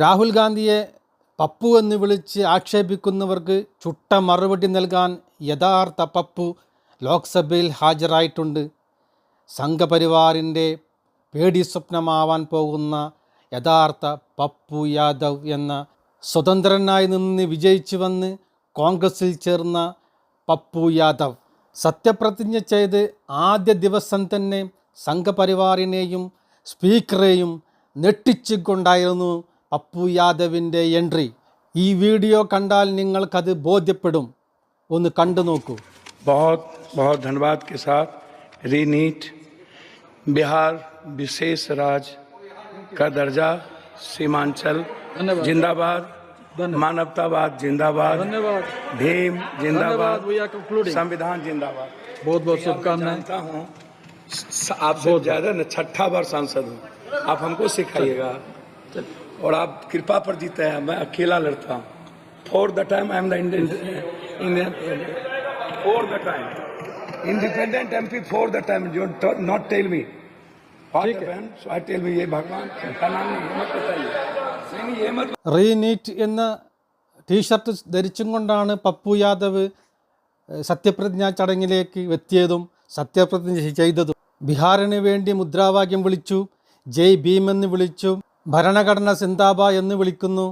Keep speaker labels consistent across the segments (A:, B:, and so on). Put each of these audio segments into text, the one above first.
A: രാഹുൽ ഗാന്ധിയെ പപ്പു എന്ന് വിളിച്ച് ആക്ഷേപിക്കുന്നവർക്ക് ചുട്ട മറുപടി നൽകാൻ യഥാർത്ഥ പപ്പു ലോക്സഭയിൽ ഹാജരായിട്ടുണ്ട്. സംഘപരിവാറിന്റെ പേടി സ്വപ്നമാവാൻ പോകുന്ന യഥാർത്ഥ പപ്പു യാദവ് എന്ന സ്വതന്ത്രനായി നിന്ന് വിജയിച്ചു വന്ന് കോൺഗ്രസിൽ ചേർന്ന പപ്പു യാദവ് സത്യപ്രതിജ്ഞ ചെയ്ത് ആദ്യ ദിവസം തന്നെ സംഘപരിവാറിനെയും സ്പീക്കറെയും ഞെട്ടിച്ചുകൊണ്ടായിരുന്നു പപ്പു യാദവിൻ്റെ എൻട്രി ഈ വീഡിയോ കണ്ടാൽ നിങ്ങൾക്കത് ബോധ്യപ്പെടും ഒന്ന് കണ്ടു നോക്കൂ
B: बहुत बहुत धन्यवाद के साथ रीनीट बिहार विशेष राज्य का दर्जा सीमांचल जिंदाबाद मानवतावाद जिंदाबाद
C: धन्यवाद
B: भीम जिंदाबाद
C: वी आर कंक्लूडिंग
B: संविधान जिंदाबाद
C: बहुत बहुत शुभकामनाएं
B: जानता हूँ स- आपसे ज्यादा न छठा बार सांसद हूँ आप हमको सिखाइएगा और आप कृपा पर जीते हैं मैं अकेला लड़ता हूँ for the time I am the Indian for the time independent MP for the time जो not tell me so I tell me ये भगवान का नाम नहीं ये मत बताइए नहीं नहीं, ये मत
A: റീനീറ്റ് എന്ന ടീഷർട്ട് ധരിച്ചും കൊണ്ടാണ് പപ്പു യാദവ് ഏഹ്, സത്യപ്രതിജ്ഞാ ചടങ്ങിലേക്ക് എത്തിയതും സത്യപ്രതിജ്ഞ ചെയ്തതും ബീഹാറിന് വേണ്ടി മുദ്രാവാക്യം വിളിച്ചു ജയ് ഭീം എന്ന് വിളിച്ചു ഭരണഘടന സിന്താബ എന്ന് വിളിക്കുന്നു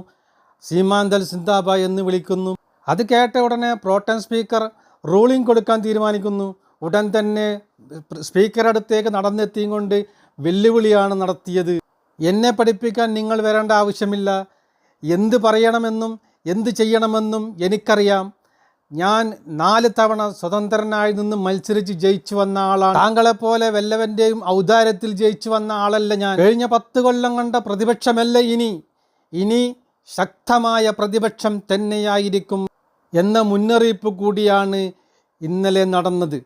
A: സീമാന്തൽ സിന്താബ എന്ന് വിളിക്കുന്നു. അത് കേട്ട ഉടനെ പ്രോട്ടൻ സ്പീക്കർ റൂളിംഗ് കൊടുക്കാൻ തീരുമാനിക്കുന്നു. ഉടൻ തന്നെ സ്പീക്കറുടെ അടുത്തേക്ക് നടന്നെത്തിയും കൊണ്ട് വെല്ലുവിളിയാണ് നടത്തിയത്. എന്നെ പഠിപ്പിക്കാൻ നിങ്ങൾ വരേണ്ട ആവശ്യമില്ല. എന്ത് പറയണമെന്നും എന്ത് ചെയ്യണമെന്നും എനിക്കറിയാം. ഞാൻ നാല് തവണ സ്വതന്ത്രനായി നിന്ന് മത്സരിച്ച് ജയിച്ചു വന്ന ആളാണ്. താങ്കളെപ്പോലെ വല്ലവന്റെയും ഔദാര്യത്തിൽ ജയിച്ചു വന്ന ആളല്ല ഞാൻ. കഴിഞ്ഞ പത്ത് കൊല്ലം കണ്ട പ്രതിപക്ഷമല്ല ഇനി. ഇനി ശക്തമായ പ്രതിപക്ഷം തന്നെയായിരിക്കും എന്ന മുന്നറിയിപ്പ് കൂടിയാണ് ഇന്നലെ നടന്നത്.